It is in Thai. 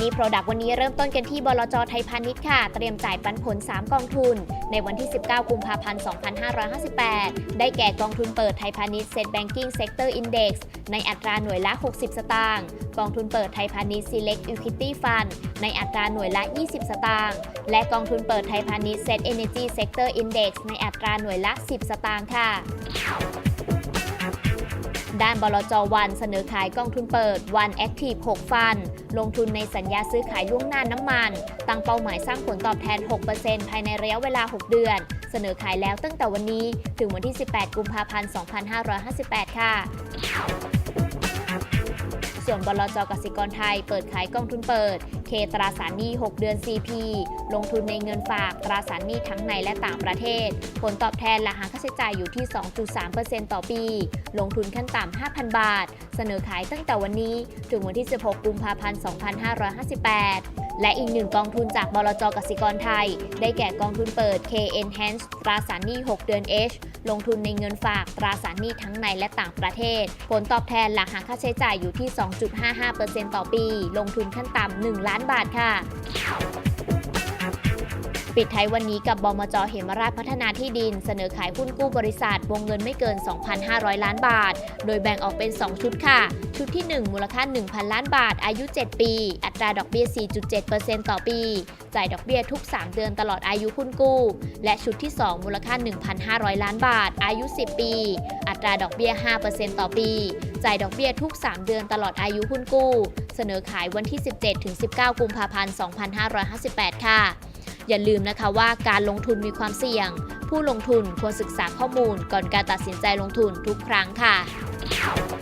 Money Product วันนี้เริ่มต้นกันที่บลจไทยพาณิชย์ค่ะ เตรียมจ่ายปันผล 3 กองทุน ในวันที่ 19 กุมภาพันธ์ 2558 ได้แก่กองทุนเปิดไทยพาณิชย์ Set Banking Sector Index ในอัตราหน่วยละ 60 สตางค์ กองทุนเปิดไทยพาณิชย์ Select Equity Fund ในอัตราหน่วยละ 20 สตางค์ และกองทุนเปิดไทยพาณิชย์ Set Energy Sector Index ในอัตราหน่วยละ 10 สตางค์ค่ะ ด้านบลจวันเสนอขายกองทุนเปิดวันแอคทีฟ6ฟัน ลงทุนในสัญญาซื้อขายล่วงหน้าน้ำมัน ตั้งเป้าหมายสร้างผลตอบแทน 6%ภายในระยะเวลา 6 เดือน เสนอขายแล้วตั้งแต่วันนี้ ถึงวันที่ 18 กุมภาพันธ์ 2558 ค่ะ ส่วนบลจกสิกรไทยเปิดขายกองทุนเปิด เคตราสารหนี้ 6 เดือน CP ลงทุนในเงินฝากตราสารหนี้ทั้งในและต่างประเทศ ผลตอบแทนหลังหักค่าใช้จ่ายอยู่ที่ 2.3%ต่อปี ลงทุนขั้นต่ำ 5,000 บาท เสนอขายตั้งแต่วันนี้ ถึงวันที่ 16 กุมภาพันธ์ 2558 และอีกหนึ่งกองทุนจากบลจกสิกรไทย ได้แก่กองทุนเปิด K Enhance ตราสารหนี้ 6 เดือน H ลงทุนในเงินฝากตราสารหนี้ทั้งในและต่างประเทศ ผลตอบแทนหลังหักค่าใช้จ่ายอยู่ที่ 2.55%ต่อปี ลงทุนขั้นต่ำ1ล้านบาทค่ะ ปิดท้ายวันนี้กับบมจเหมราชพัฒนาที่ดิน เสนอขายหุ้นกู้บริษัท วงเงินไม่เกิน 2,500 ล้านบาท โดยแบ่งออกเป็น 2 ชุดค่ะ ชุดที่ 1 มูลค่า 1,000 ล้านบาท อายุ 7 ปี อัตราดอกเบี้ย 4.7%ต่อปี จ่ายดอกเบี้ยทุก 3 เดือนตลอดอายุหุ้นกู้ และชุดที่ 2 มูลค่า 1,500 ล้านบาท อายุ 10 ปี อัตราดอกเบี้ย 5%ต่อปี จ่ายดอกเบี้ยทุก 3 เดือนตลอดอายุหุ้นกู้ เสนอขายวันที่ 17-19 กุมภาพันธ์ 2558 ค่ะ อย่าลืมนะคะว่าการลงทุนมีความเสี่ยง ผู้ลงทุนควรศึกษาข้อมูลก่อนการตัดสินใจลงทุนทุกครั้งค่ะ